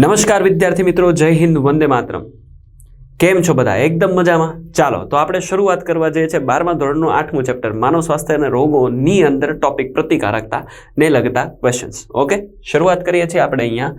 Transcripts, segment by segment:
નમસ્કાર વિદ્યાર્થી મિત્રો, જય હિન્દ, વંદે માતરમ. કેમ છો બધા? એકદમ મજામાં? ચાલો, તો આપણે શરૂઆત કરવા જઈએ છે બારમા ધોરણનું આઠમું ચેપ્ટર, માનવ સ્વાસ્થ્ય અને રોગોની અંદર ટોપિક પ્રતિકારકતા ને લગતા ક્વેશ્ચન્સ ઓકે શરૂઆત કરીએ છીએ આપણે અહીંયા.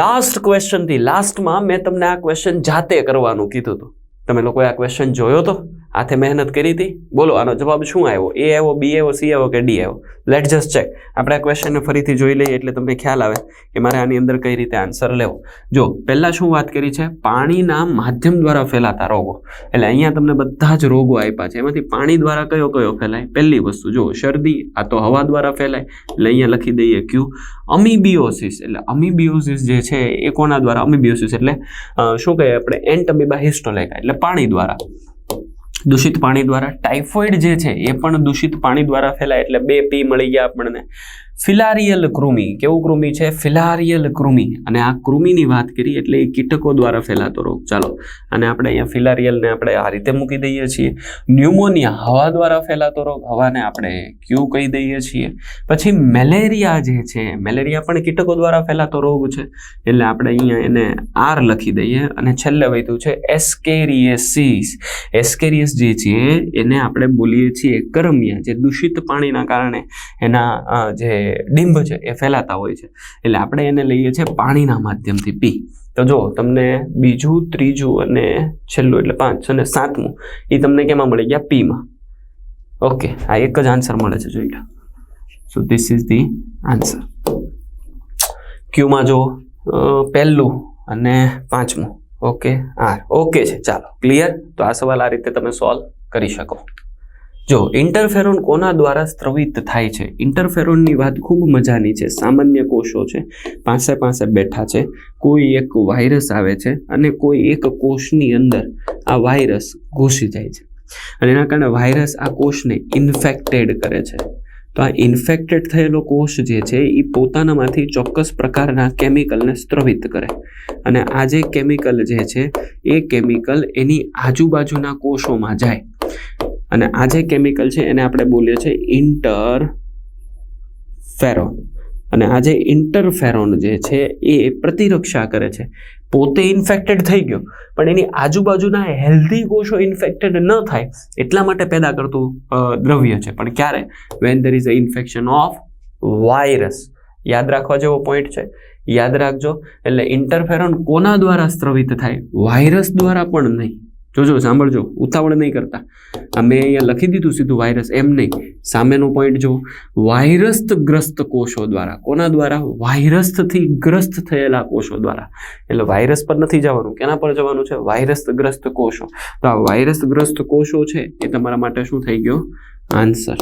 લાસ્ટ ક્વેશ્ચનથી લાસ્ટમાં મેં તમને આ ક્વેશ્ચન જાતે કરવાનું કીધું હતું. તમે લોકોએ આ ક્વેશ્ચન જોયો તો? હાથે મહેનત કરી હતી? બોલો, આનો જવાબ શું આવ્યો? એ આવ્યો બી આવ્યો સી આવ્યો કે ડી આવ્યો? લેટ જસ્ટ ચેક આપણે આ ક્વેશ્ચનને ફરીથી જોઈ લઈએ એટલે તમને ખ્યાલ આવે કે મારે આની અંદર કઈ રીતે આન્સર લેવો. જો, પહેલાં શું વાત કરી છે? પાણીના માધ્યમ દ્વારા ફેલાતા રોગો. એટલે અહીંયા તમને બધા જ રોગો આપ્યા છે. એમાંથી પાણી દ્વારા કયો કયો ફેલાય? પહેલી વસ્તુ, જો, શરદી, આ તો હવા દ્વારા ફેલાય. એટલે અહીંયા લખી દઈએ ક્યુ અમીબિયોસિસ એટલે અમીબિયોસિસ જે છે એ કોના દ્વારા? અમીબિયોસિસ એટલે શું કહીએ આપણે? એન્ટમીબા હિસ્ટોલેકા એટલે પાણી દ્વારા. દૂષિત પાણી દ્વારા. ટાઇફોઇડ જે છે એ પણ દૂષિત પાણી દ્વારા ફેલાય. એટલે બે પી મળી ગયા આપણને. ફિલારિયલ કૃમિ. કેવું કૃમિ છે? ફિલારિયલ કૃમિ. અને આ કૃમિની વાત કરીએ એટલે એ કીટકો દ્વારા ફેલાતો રોગ. ચાલો અને આપણે અહીંયા ફિલારિયલને આપણે આ રીતે મૂકી દઈએ છીએ. ન્યુમોનિયા, હવા દ્વારા ફેલાતો રોગ. હવાને આપણે ક્યુ કહી દઈએ છીએ. પછી મેલેરિયા જે છે, મેલેરિયા પણ કીટકો દ્વારા ફેલાતો રોગ છે. એટલે આપણે અહીંયા એને આર લખી દઈએ. અને છેલ્લે વધ્યું છે એસ્કેરિયસિસ. એસ્કેરિયસ જે છે, એને આપણે બોલીએ છીએ કરમિયા જે દૂષિત પાણીના કારણે એના જે ડિંભ છે એ ફેલાતા હોય છે. એટલે આપણે એને લઈએ છીએ પાણીના માધ્યમથી પી. તો જો તમને બીજું, ત્રીજું અને છેલ્લું એટલે પાંચ અને સાતમું એ તમને કેમાં મળી ગયા પીમાં ઓકે, આ એક જ આન્સર મળે છે જોઈ લો. So this is the answer ક્યુમાં જો પહેલું અને પાંચમું. Okay, R. ઓકે છે, ચાલો. ક્લિયર તો આ સવાલ આ રીતે તમે સોલ્વ કરી શકો. જો, ઇન્ટરફેરોન કોના દ્વારા સ્ત્રવિત થાય છે? ઇન્ટરફેરોનની વાત ખૂબ મજાની છે, સામાન્ય કોષો છે, પાસે પાસે બેઠા છે, કોઈ એક વાયરસ આવે છે અને કોઈ એક કોષની અંદર આ વાયરસ ઘૂસી જાય છે. અને એના કારણે વાયરસ આ કોષને ઇન્ફેક્ટેડ કરે છે. તો આ ઇન્ફેક્ટેડ થયેલો કોષ જે છે, એ પોતાનામાંથી ચોક્કસ પ્રકારના કેમિકલને સ્ત્રવિત કરે. અને આ જે કેમિકલ જે છે, એ કેમિકલ એની આજુબાજુના કોષોમાં જાય. અને આ જે કેમિકલ છે એને આપણે બોલીએ છીએ ઇન્ટર ફેરોન અને આ જે ઇન્ટરફેરોન જે છે એ પ્રતિરક્ષા કરે છે. પોતે ઇન્ફેક્ટેડ થઈ ગયો, પણ એની આજુબાજુના હેલ્ધી કોષો ઇન્ફેક્ટેડ ન થાય એટલા માટે પેદા કરતું દ્રવ્ય છે. પણ ક્યારે? When there is a infection of virus યાદ રાખવા જેવો પોઈન્ટ છે. યાદ રાખજો. એટલે ઇન્ટરફેરોન કોના દ્વારા સ્ત્રવિત થાય? વાયરસ દ્વારા પણ નહીં. જોજો, સાંભળજો, ઉતાવળ નહીં કરતા. આ મેં અહીંયા લખી દીધું સીધું વાયરસ, એમ નહીં. સામેનો પોઈન્ટ જો વાયરસગ્રસ્ત કોષો દ્વારા, કોના દ્વારા? વાયરસથી ગ્રસ્ત થયેલા કોષો દ્વારા. એટલે વાયરસ પર નથી જવાનું, કેના પર જવાનું છે? વાયરસગ્રસ્ત કોષો. તો આ વાયરસગ્રસ્ત કોષો છે એ તમારા માટે શું થઈ ગયો? આન્સર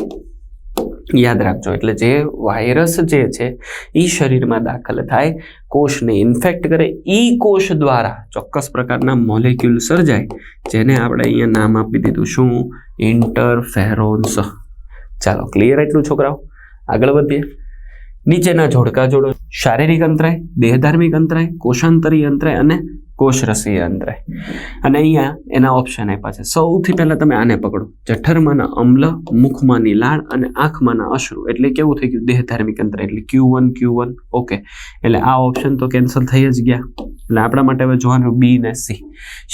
યાદ રાખજો. એટલે જે વાયરસ જે છે એ શરીરમાં દાખલ થાય, કોષને ઇન્ફેક્ટ કરે એ કોષ દ્વારા ચોક્કસ પ્રકારના મોલેક્યુલ સર્જાય, જેને આપણે અહીંયા નામ આપી દીધું શું? ઇન્ટરફેરોન્સ ચાલો ક્લિયર એટલું છોકરાઓ? આગળ વધીએ. નીચેના જોડકા જોડો. શારીરિક અંતરાય, દેહધાર્મિક અંતરાય કોષાંતરી અંતરાય અને કોષરસીય અંતરાય અને અહીંયા એના ઓપ્શન આપ્યા છે. સૌથી પહેલા તમે આને પકડો. જઠરમાંના અમ્લ, મુખમાંની લાળ અને આંખમાંના અશ્રુ. એટલે કેવું થઈ ગયું? દેહધાર્મિક અંતર. એટલે Q one Q one okay એટલે આ ઓપ્શન તો કેન્સલ થઈ જ ગયા. એટલે આપણા માટે હવે જોવાનું બી ને સી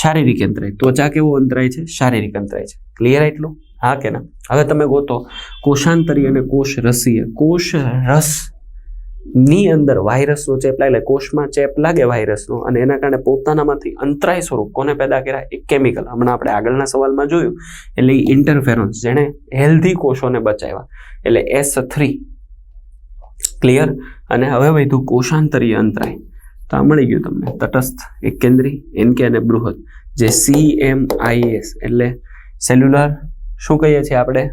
શારીરિક અંતરાય ત્વચા કેવો અંતરાય છે? શારીરિક અંતરાય છે. ક્લિયર એટલું હા કે ના? હવે તમે ગોતો. કોષાંતરી અને કોષ રસીય કોષ રસ ની અંદર વાયરસનો ચેપ લાગે કોષમાં ચેપ લાગે વાયરસનો અને એના કારણે પોતાનામાંથી અંતરાય સ્વરૂપ કોને પેદા કર્યા? એક કેમિકલ હમણાં આપણે આગળના સવાલમાં જોયું, એટલે ઇન્ટરફેરોન્સ જેણે હેલ્ધી કોષોને બચાવ્યા. એટલે એસ થ્રી ક્લિયર અને હવે વધુ કોષાંતરીય અંતરાય. તો આ મળી ગયું તમને. તટસ્થ એક કેન્દ્રી એનકે અને બૃહદ. જે સી એમ આઈએસ એટલે સેલ્યુલર શું કહીએ છીએ આપણે?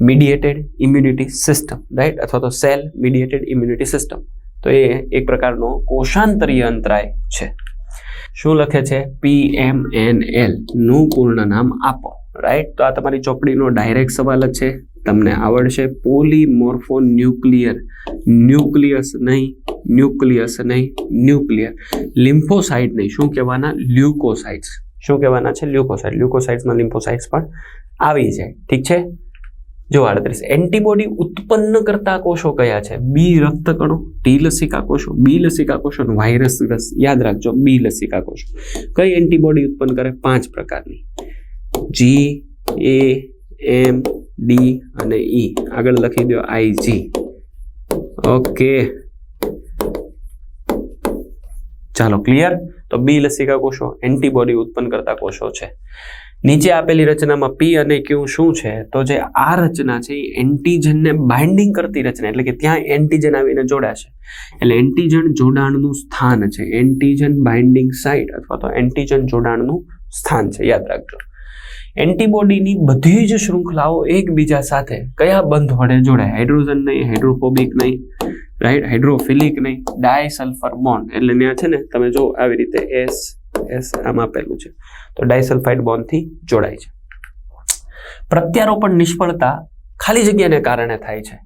મીડિયેટેડ ઇમ્યુનિટી સિસ્ટમ રાઈટ અથવા તો સેલ મિડિએટેડ ઇમ્યુનિટી સિસ્ટમ તો એ એક પ્રકારનો કોષાંતરીય અંતરાય છે. શું લખે છે? પી એમ એન એલનું પૂર્ણ નામ આપો રાઈટ તો આ તમારી ચોપડીનો ડાયરેક્ટ સવાલ જ છે. તમને આવડશે પોલીમોર્ફો ન્યુક્લિયર ન્યુક્લિયસ નહીં ન્યુક્લિયસ નહીં ન્યુક્લિયર લિમ્ફોસાઇટ નહીં, શું કહેવાના? લ્યુકોસાઇટ્સ શું કહેવાના છે? લ્યુકોસાઇટ લ્યુકોસાઇટ્સમાં લિમ્ફોસાઇટ્સ પણ આવી જાય. ઠીક છે? જો આડત્રીસ. એન્ટીબોડી ઉત્પન્ન કરતા કોષો કયા છે? બી રક્તકણો, ટી લસિકા કોષો, બી લસિકા કોષો અને વાયરસ રસ. યાદ રાખજો, બી લસિકા કોષો. કઈ એન્ટીબોડી ઉત્પન્ન કરે? પાંચ પ્રકારની. જી એ એમ ડી અને ઈ આગળ લખી દો આઈજી ઓકે. ચાલો, ક્લિયર? તો બી લસિકા કોષો એન્ટીબોડી ઉત્પન્ન કરતા કોષો છે. નીચે આપેલી રચનામાં પી અને ક્યુ શું છે? તો જે આ રચના છે, એ એન્ટીજનને બાઇન્ડિંગ કરતી રચના, એટલે કે ત્યાં એન્ટીજન આવીને જોડાશે. એટલે એન્ટીજન જોડાણનું સ્થાન છે. એન્ટીજન બાઇન્ડિંગ સાઇટ અથવા તો એન્ટીજન જોડાણનું સ્થાન છે. યાદ રાખજો. એન્ટીબોડીની બધી જ શૃંખલાઓ એકબીજા સાથે કયા બંધ વડે જોડાય? હાઇડ્રોજન નહીં હાઇડ્રોફોબિક નહીં રાઈટ હાઇડ્રોફિલિક નહીં. ડાયસલ્ફર બોન્ડ એટલે ત્યાં છે ને, તમે જો આવી રીતે એસ એસ આમ આપેલું છે. તો ડાયસલ્ફાઇડ બોન્ડથી જોડાય છે. પ્રત્યારોપણ નિષ્ફળતા ખાલી જગ્યાને કારણે થાય છે.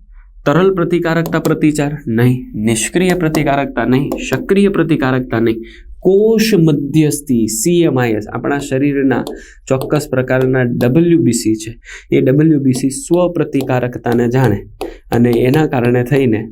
તરલ પ્રતિકારકતા પ્રતિચાર નહીં, નિષ્ક્રિય પ્રતિકારકતા નહીં, સક્રિય પ્રતિકારકતા નહીં. કોષ મધ્યસ્થી સીએમઆઈએસ આપણા શરીરના ચોક્કસ પ્રકારના ડબલ્યુબીસી છે. એ ડબલ્યુબીસી સ્વપ્રતિકારકતાને જાણે અને એના કારણે થઈને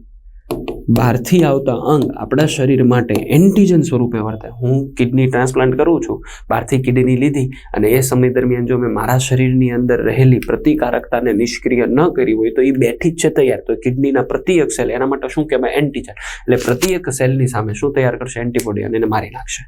બહારથી આવતા અંગ આપણા શરીર માટે એન્ટીજન સ્વરૂપે વર્તે. હું કિડની ટ્રાન્સપ્લાન્ટ કરું છું, બહારથી કિડની લીધી અને એ સમય દરમિયાન જો મેં મારા શરીરની અંદર રહેલી પ્રતિકારકતાને નિષ્ક્રિય ન કરી હોય તો એ બેઠી જ છે તૈયાર. તો કિડનીના પ્રત્યેક સેલ એના માટે શું કહેવાય? એન્ટીજન એટલે પ્રત્યેક સેલની સામે શું તૈયાર કરશે? એન્ટીબોડી અને એને મારી નાખશે.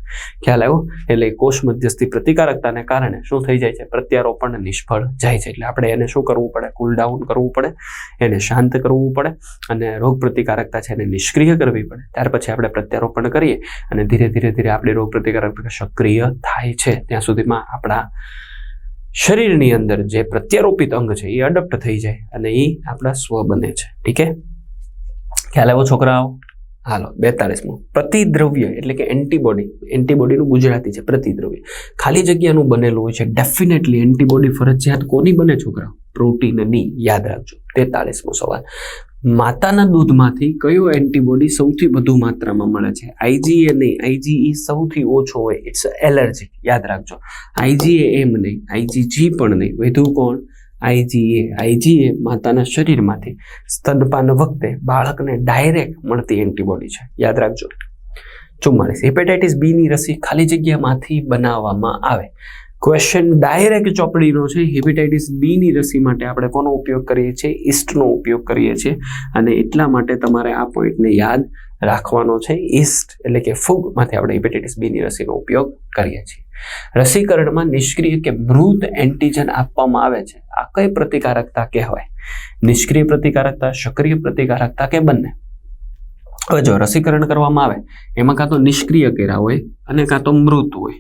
ખ્યાલ આવ્યો? એટલે કોષ મધ્યસ્થી પ્રતિકારકતાને કારણે શું થઈ જાય છે? પ્રત્યારોપણ નિષ્ફળ જાય છે. એટલે આપણે એને શું કરવું પડે? કુલ ડાઉન કરવું પડે. એને શાંત કરવું પડે અને રોગ પ્રતિકારકતા છે એને નિષ્ક્રિય કરવી પડે. ત્યાર પછી આપણે પ્રત્યારોપણ કરીએ અને ધીરે ધીરે ધીરે આપણી રોગ પ્રતિકારક સક્રિય થાય છે. ત્યાં સુધીમાં આપણા શરીરની અંદર જે પ્રત્યારોપિત અંગ છે, એ અડપ્ટ થઈ જાય અને એ આપણા સ્વ બને છે. ઠીક છે? ખ્યાલ આવ્યો છોકરાઓ? હાલો, બેતાળીસમું. પ્રતિદ્રવ્ય એટલે કે એન્ટીબોડી એન્ટીબોડીનું ગુજરાતી છે, પ્રતિદ્રવ્ય. ખાલી જગ્યાનું બનેલું હોય છે. ડેફિનેટલી એન્ટીબોડી ફરજિયાત કોની બને છોકરાઓ? પ્રોટીનની યાદ રાખજો. તેતાળીસમો સવાલ. માતાના દૂધમાંથી કયો એન્ટીબોડી સૌથી વધુ માત્રામાં મળે છે? આઈજીએ નહીં આઈજીઈ સૌથી ઓછો હોય. ઇટ્સ એલર્જી યાદ રાખજો. આઈજીએ એમ નહીં આઈજીજી પણ નહીં. વધુ કોણ? આઈજીએ આઈજીએ માતાના શરીરમાંથી સ્તનપાન વખતે બાળકને ડાયરેક્ટ મળતી એન્ટીબોડી છે. યાદ રાખજો. ચુમ્માલીસ હેપેટાઇટિસ બીની રસી ખાલી જગ્યામાંથી બનાવવામાં આવે. ક્વેશ્ચન ડાયરેક્ટ ચોપડીનો છે. હિપેટાઇટિસ બીની રસી માટે આપણે કોનો ઉપયોગ કરીએ છીએ? ઈસ્ટનો ઉપયોગ કરીએ છીએ. અને એટલા માટે તમારે આ પોઈન્ટને યાદ રાખવાનો છે. ઈસ્ટ એટલે કે ફૂગમાંથી આપણે હિપેટાઇટિસ બીની રસીનો ઉપયોગ કરીએ છીએ. રસીકરણમાં નિષ્ક્રિય કે મૃત એન્ટીજન આપવામાં આવે છે. આ કઈ પ્રતિકારકતા કહેવાય? નિષ્ક્રિય પ્રતિકારકતા, સક્રિય પ્રતિકારકતા કે બંને? હવે જો રસીકરણ કરવામાં આવે, એમાં કાં તો નિષ્ક્રિય કર્યા હોય અને કાં તો મૃત હોય.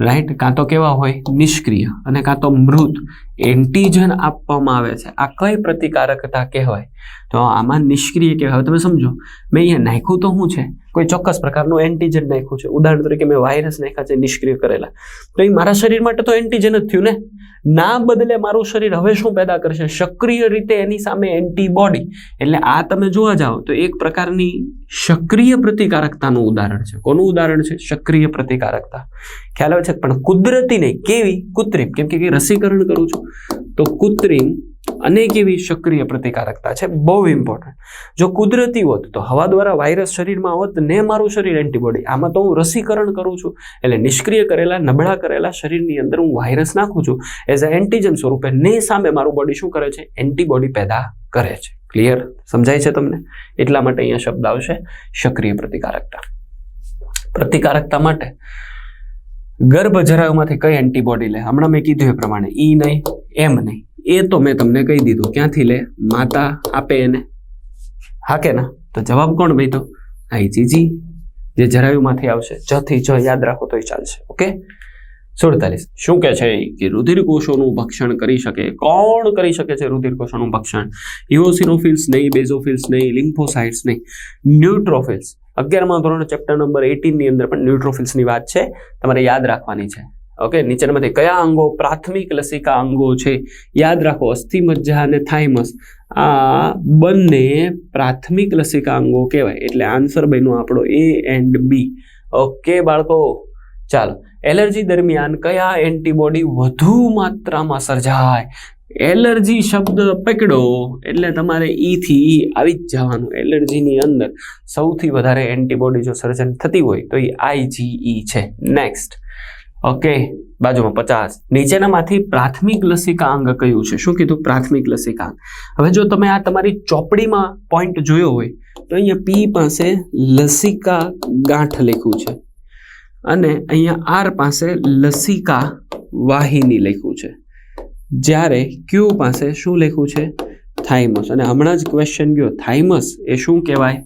રાઈટ? કાં તો કેવા હોય? નિષ્ક્રિય. અને કાં તો મૃત. એન્ટીજન આપવામાં આવે છે. આ કઈ પ્રતિકારકતા કહેવાય? તો આમાં નિષ્ક્રિય કહેવાય. તમે સમજો. મેં અહીંયા નાખ્યું તો શું છે? કોઈ ચોક્કસ પ્રકારનું એન્ટીજન નાખ્યું છે. ઉદાહરણ તરીકે મેં વાયરસ નાખ્યા છે, નિષ્ક્રિય કરેલા. તો એ મારા શરીર માટે તો એન્ટીજન જ થયું ને? ના બદલે મારું શરીર હવે શું પેદા કરશે? સક્રિય રીતે એની સામે એન્ટીબોડી એટલે આ તમે જોવા જાઓ તો એક પ્રકારની સક્રિય પ્રતિકારકતાનું ઉદાહરણ છે. કોનું ઉદાહરણ છે? સક્રિય પ્રતિકારકતા. ખ્યાલ આવે છે? પણ કુદરતી નહીં કેવી? કૃત્રિમ. કેમ કે રસીકરણ કરું છું. તો કૃત્રિમ અને એવી સક્રિય પ્રતિકારકતા છે, બહુ ઇમ્પોર્ટન્ટ જો કુદરતી હોત તો હવા દ્વારા વાયરસ શરીરમાં હોત ને મારું શરીર એન્ટીબોડી આમાં તો હું રસીકરણ કરું છું. એટલે નિષ્ક્રિય કરેલા, નબળા કરેલા શરીરની અંદર હું વાયરસ નાખું છું. એઝ અ એન્ટીજન સ્વરૂપે ને સામે મારું બોડી શું કરે છે? એન્ટીબોડી પેદા કરે છે. ક્લિયર સમજાય છે તમને? એટલા માટે અહીંયા શબ્દ આવશે, સક્રિય પ્રતિકારકતા. પ્રતિકારકતા માટે ગર્ભ જરાયુમાંથી કઈ એન્ટીબોડી લે? હમણાં મેં કીધું એ પ્રમાણે. ઈ નહીં, એમ નહીં. એ તો મેં તમને કહી દીધું, ક્યાંથી લે? માતા આપે એને. હા કે ના? તો જવાબ કોણ ભાઈ તો આઈજીજી જે જરાયુમાંથી આવશે. જથી જ યાદ રાખો તોય ચાલશે, ઓકે? સુડતાલીસ. શું કે છે કે રુધિરકોષોનું ભક્ષણ કરી શકે. કોણ કરી શકે છે રુધિર કોષોનું ભક્ષણ? ઇઓસિનોફિલ્સ નહીં, બેઝોફિલ્સ નહીં, લિમ્ફોસાઇટ્સ નહીં. ન્યુટ્રોફિલ્સ. અગિયારમાં ધોરણ, ચેપ્ટર નંબર એટીનની અંદર પણ ન્યુટ્રોફિલ્સની વાત છે. તમારે યાદ રાખવાની છે. ઓકે નીચેનામાંથી કયા અંગો પ્રાથમિક લસિકા અંગો છે? યાદ રાખો અસ્થિ મજ્જા અને થાઇમસ આ બંને પ્રાથમિક લસિકા અંગો કહેવાય. એટલે આન્સર બન્યો આપણો એ એન્ડ બી ઓકે બાળકો, ચાલો. એલર્જી દરમિયાન કયા એન્ટીબોડી વધુ માત્રામાં સર્જાય? એલર્જી શબ્દ પકડો, એટલે તમારે ઈથી ઈ આવી જ જવાનું. એલર્જીની અંદર સૌથી વધારે એન્ટીબોડી જો સર્જન થતી હોય, તો એ આઈજીઈ છે. નેક્સ્ટ ઓકે, બાજુમાં પચાસ. નીચેનામાંથી પ્રાથમિક લસિકા અંગ કયું છે? શું કીધું? પ્રાથમિક લસિકા અંગ. હવે જો તમે આ તમારી ચોપડીમાં પોઈન્ટ જોયો હોય, તો અહીંયા પી પાસે લસિકા ગાંઠ લખ્યું છે અને અહીંયા આર પાસે લસિકા વાહિની લખ્યું છે. જ્યારે ક્યુ પાસે શું લખ્યું છે? થાઇમસ અને હમણાં જ ક્વેશ્ચન ગયો થાઇમસ એ શું કહેવાય?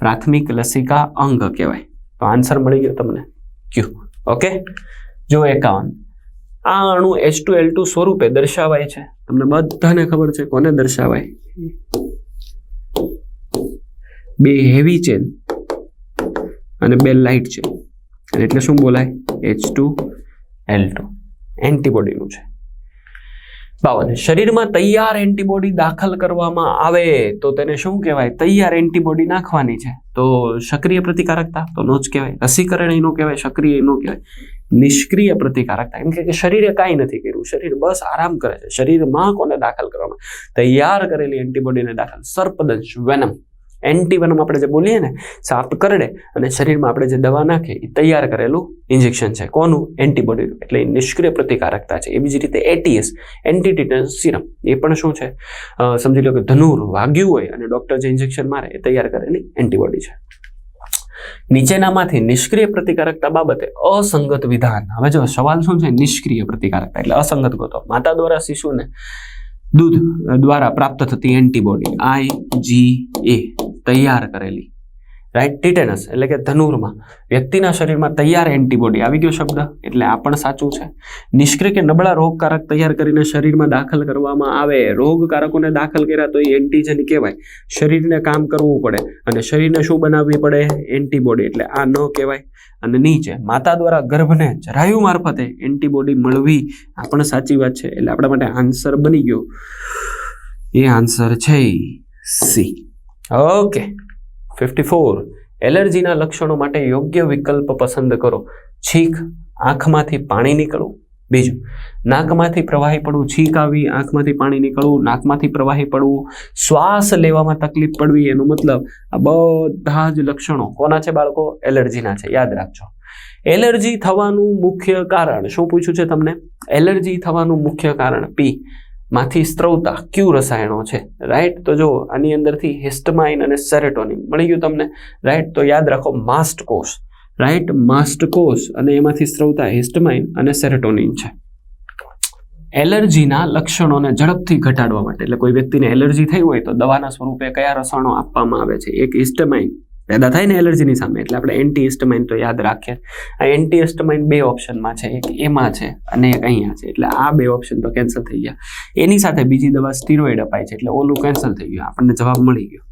પ્રાથમિક લસિકા અંગ કહેવાય. તો આન્સર મળી ગયો તમને. ક્યુ ઓકે? જો એકાવન. આ અણુ એચ ટુ એલ ટુ સ્વરૂપે દર્શાવાય છે. તમને બધાને ખબર છે કોને દર્શાવાય? બે હેવી ચેન અને બે લાઇટ ચેન એટલે શું બોલાય? એચ ટુ એલ ટુ એન્ટીબોડીનું છે. બાવન. શરીરમાં તૈયાર એન્ટીબોડી દાખલ કરવામાં આવે તો તેને શું કહેવાય? તૈયાર એન્ટીબોડી નાખવાની છે. તો સક્રિય પ્રતિકારકતા તો નો જ કહેવાય. રસીકરણ એનું કહેવાય, સક્રિય એનું કહેવાય. નિષ્ક્રિય પ્રતિકારકતા. એમ કે શરીરે કાંઈ નથી કર્યું. શરીર બસ આરામ કરે છે. શરીરમાં કોને દાખલ કરવામાં? તૈયાર કરેલી એન્ટીબોડીને દાખલ. સર્પદંશ, વેનમ. એન્ટીવેનમ આપણે જે બોલીએ ને સાપ કરડે અને શરીરમાં આપણે જે દવા નાખીએ, એ તૈયાર કરેલું ઇન્જેક્શન છે. કોનું? એન્ટીબોડી એટલે નિષ્ક્રિય પ્રતિકારકતા છે. એવી જ રીતે એટીએસ એન્ટીટીટન્સ સિરમ, એ પણ શું છે? સમજી લો કે ધનુર વાગ્યું હોય અને ડોક્ટર જે ઇન્જેક્શન મારે, એ તૈયાર કરેલી એન્ટીબોડી છે. નીચેનામાંથી નિષ્ક્રિય પ્રતિકારકતા બાબતે અસંગત વિધાન. હવે જો સવાલ શું છે? નિષ્ક્રિય પ્રતિકારકતા. એટલે અસંગત ગોતો. માતા દ્વારા શિશુને દૂધ દ્વારા પ્રાપ્ત થતી એન્ટીબોડી આઈ જી એ તૈયાર કરેલી. રાઈટ ટીટેનસ એટલે કે ધનુરમાં. વ્યક્તિના શરીરમાં તૈયાર એન્ટીબોડી આવી ગયો શબ્દ? એટલે આ પણ સાચું છે. નિષ્ક્રિય કે નબળા રોગકારક તૈયાર કરીને શરીરમાં દાખલ કરવામાં આવે. રોગકારકોને દાખલ કર્યા તો એ એન્ટીજન કહેવાય. શરીરને કામ કરવું પડે. અને શરીરને શું બનાવવી પડે? એન્ટીબોડી એટલે આ ન કહેવાય. અને નીચે, માતા દ્વારા ગર્ભને જરાયુ મારફતે એન્ટીબોડી મળવી. આ પણ સાચી વાત છે. એટલે આપણા માટે આન્સર બની ગયો. એ આન્સર છે સી ઓકે ફિફ્ટી ફોર એલર્જીના લક્ષણો માટે યોગ્ય વિકલ્પ પસંદ કરો. છીંક, આંખમાંથી પાણી નીકળવું. બીજું, નાકમાંથી પ્રવાહી પડવું. છીંક આવી, આંખમાંથી પાણી નીકળવું. નાકમાંથી પ્રવાહી પડવું. શ્વાસ લેવામાં તકલીફ પડવી. એનો મતલબ આ બધા જ લક્ષણો. કોના છે બાળકો? એલર્જીના છે. યાદ રાખજો. એલર્જી થવાનું મુખ્ય કારણ. શું પૂછ્યું છે તમને? એલર્જી થવાનું મુખ્ય કારણ. પી માંથી સ્ત્રવતા ક્યુ રસાયણો છે. રાઈટ તો જો આની અંદરથી હિસ્ટમાઇન અને સેરેટોનિન મળી ગયું તમને. રાઈટ તો યાદ રાખો માસ્ટ કોષ. રાઈટ માસ્ટ કોષ અને એમાંથી સ્ત્રવતા હિસ્ટમાઇન અને સેરેટોનિન છે. એલર્જીના લક્ષણોને ઝડપથી ઘટાડવા માટે, એટલે કોઈ વ્યક્તિને એલર્જી થઈ હોય તો દવાના સ્વરૂપે કયા રસાયણો આપવામાં આવે છે? એક હિસ્ટમાઇન પેદા થાય ને એલર્જીની સામે. એટલે આપણે એન્ટી હિસ્ટમાઇન તો યાદ રાખીએ. આ એન્ટી હિસ્ટમાઇન બે ઓપ્શનમાં છે. એક એમાં છે અને એક અહીંયા છે. એટલે આ બે ઓપ્શન તો કેન્સલ થઈ ગયા. એની સાથે બીજી દવા સ્ટીરોઇડ અપાય છે. એટલે ઓલું કેન્સલ થઈ ગયું. આપણને જવાબ મળી ગયો.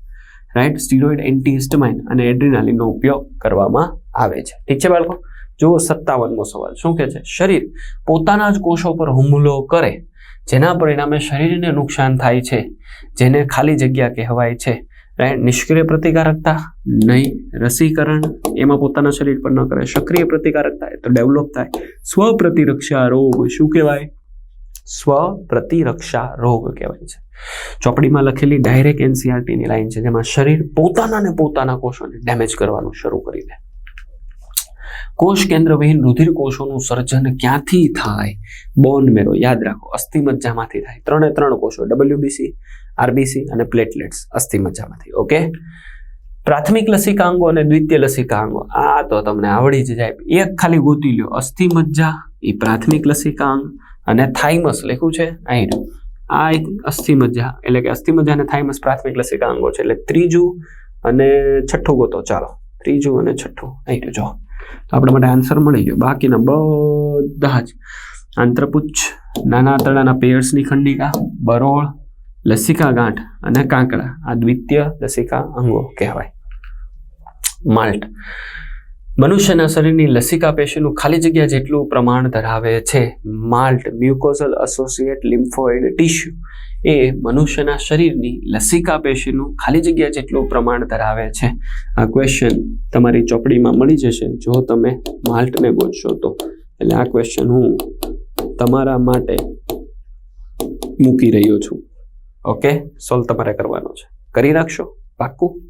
રાઈટ સ્ટીરોઇડ એન્ટી હિસ્ટમાઇન અને એડ્રિનાલિનનો ઉપયોગ કરવામાં આવે છે. ઠીક છે બાળકો? જુઓ સત્તાવનમો સવાલ. શું કહે છે? શરીર પોતાના જ કોષો પર હુમલો કરે, જેના પરિણામે શરીરને નુકસાન થાય છે, જેને ખાલી જગ્યા કહેવાય છે. રાઈટ નિષ્ક્રિય પ્રતિકારકતા નહીં. રસીકરણ એમાં પોતાના શરીર પર ન કરે. સક્રિય પ્રતિકારકતા એ તો ડેવલપ થાય. સ્વપ્રતિરક્ષા રોગ શું કહેવાય? સ્વ પ્રતિરક્ષા રોગ કહેવાય છે. ચોપડીમાં લખેલી ડાયરેક્ટ એનસીઆરટીની લાઈન છે, જેમાં શરીર પોતાના ને પોતાના કોષોને ડેમેજ કરવાનું શરૂ કરી દે. કોષ કેન્દ્રવિહીન રુધિર કોષોનું સર્જન ક્યાંથી થાય? બોન મેરો યાદ રાખો, અસ્થિમજ્જામાંથી થાય. ત્રણે ત્રણ કોષો ડબલ્યુબીસી આરબીસી અને પ્લેટલેટ્સ અસ્થિ મજ્જામાંથી ઓકે? પ્રાથમિક લસિકાંગો અને દ્વિતીય લસિકાંગો, આ તો તમને આવડી જ જાય. એક ખાલી ગોતી લ્યો અસ્થિમજ્જા એ પ્રાથમિક લસિકાંગ અને થાઇમસ, લખ્યું છે અહીં. આ એક અસ્થિમજ્જા એટલે કે અસ્થિ મજ્જા અને થાઇમસ પ્રાથમિક લસિકાંગો છે. એટલે ત્રીજું અને છઠ્ઠું ગોતો, ચાલો. ત્રીજું અને છઠ્ઠું, અહીં જો. તો આપણા માટે આન્સર મળી ગયો. બાકીના બધા જ આંતરપુચ્છ, નાના આંતરડાના પેયર્સની ખંડિકા, બરોળ લસિકા ગાંઠ અને કાંકડા, આ દ્વિતીય લસિકા અંગો કહેવાય. માલ્ટ. મનુષ્યના શરીરની લસિકા પેશીનું ખાલી જગ્યા જેટલું પ્રમાણ ધરાવે છે. MALT, mucosal associate lymphoid tissue, એ મનુષ્યના શરીરની લસિકા પેશીનું ખાલી જગ્યા જેટલું પ્રમાણ ધરાવે છે. આ ક્વેશ્ચન તમારી ચોપડીમાં મળી જશે. જો તમે માલ્ટને ગોતશો તો. એટલે આ ક્વેશ્ચન હું તમારા માટે મૂકી રહ્યો છું. ઓકે સોલ્વ તમારે કરવાનો છે. કરી નાખશો? પાક્કું?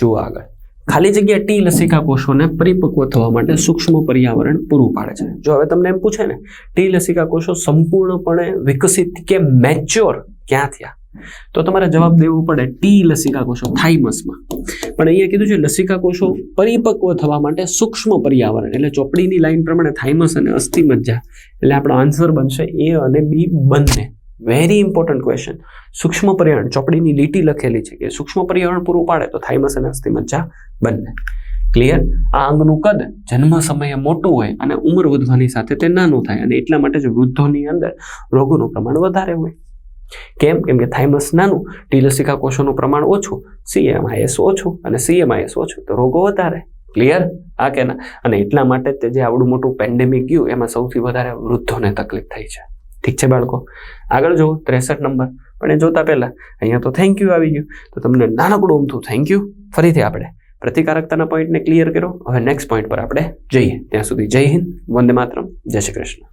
જુઓ આગળ. ખાલી જગ્યા ટી લસિકા કોષોને પરિપક્વ થવા માટે સૂક્ષ્મ પર્યાવરણ પૂરું પાડે છે. જો હવે તમને એમ પૂછે ને, ટી લસિકા કોષો સંપૂર્ણપણે વિકસિત કે મેચ્યોર ક્યાં થયા? તો તમારે જવાબ દેવો પડે ટી લસિકા કોષો થાઇમસમાં પણ અહીંયા કીધું છે લસિકા કોષો પરિપક્વ થવા માટે સૂક્ષ્મ પર્યાવરણ. એટલે ચોપડીની લાઈન પ્રમાણે થાઇમસ અને અસ્થિમજ્જા. એટલે આપણો આન્સર બનશે એ અને બી બંને. વેરી ઇમ્પોર્ટન્ટ ક્વેશ્ચન સૂક્ષ્મ પર્યાવરણ, ચોપડીની લીટી લખેલી છે કે સૂક્ષ્મ પર્યાવરણ પૂરું પાડે તો થાઇમસ અને અસ્થિ મજ્જા બંને. ક્લિયર આ અંગનું કદ જન્મ સમયે મોટું હોય અને ઉંમર વધવાની સાથે તે નાનું થાય અને એટલા માટે જ વૃદ્ધોની અંદર રોગોનું પ્રમાણ વધારે હોય. કેમ? કેમ કે થાઇમસ નાનું ટીલસિકા કોષોનું પ્રમાણ ઓછું સીએમઆઈએસ ઓછું અને સીએમઆઈએસ ઓછું, તો રોગો વધારે. ક્લિયર આ કે ના અને એટલા માટે તે જે આવડું મોટું પેન્ડેમિક ગયું, એમાં સૌથી વધારે વૃદ્ધોને તકલીફ થઈ છે. ઠીક છે બાળકો? આગળ જુઓ, ત્રેસઠ નંબર. પણ એ જોતા પહેલાં, અહીંયા તો થેન્ક યુ આવી ગયું. તો તમને નાનકડું ઊમથું થેન્ક યુ ફરીથી આપણે પ્રતિકારકતાના પોઈન્ટને ક્લિયર કર્યો. હવે નેક્સ્ટ પોઈન્ટ પર આપણે જઈએ. ત્યાં સુધી જય હિન્દ, વંદે માતરમ, જય શ્રી કૃષ્ણ.